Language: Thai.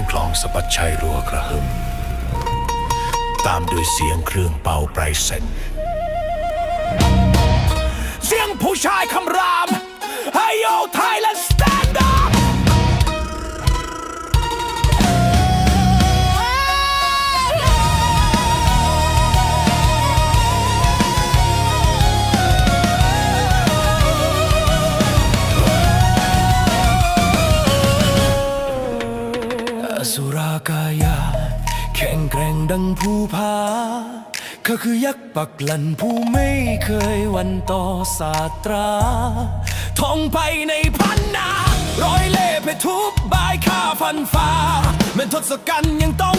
งคลองสะบัดชัยรัวกระหึ่มตามด้วยเสียงเครื่องเป่าไพรเซนเสียงผู้ชายคำราม ดังภูผาข้าคือยักษ์ปักหลันผู้ไม่เคยวันต่อศาสตราท่องไปในพันนาร้อยเล่ห์ไปทุบบายข้าฟันฟ้าแม้ทศกัณฐ์ยังต้อง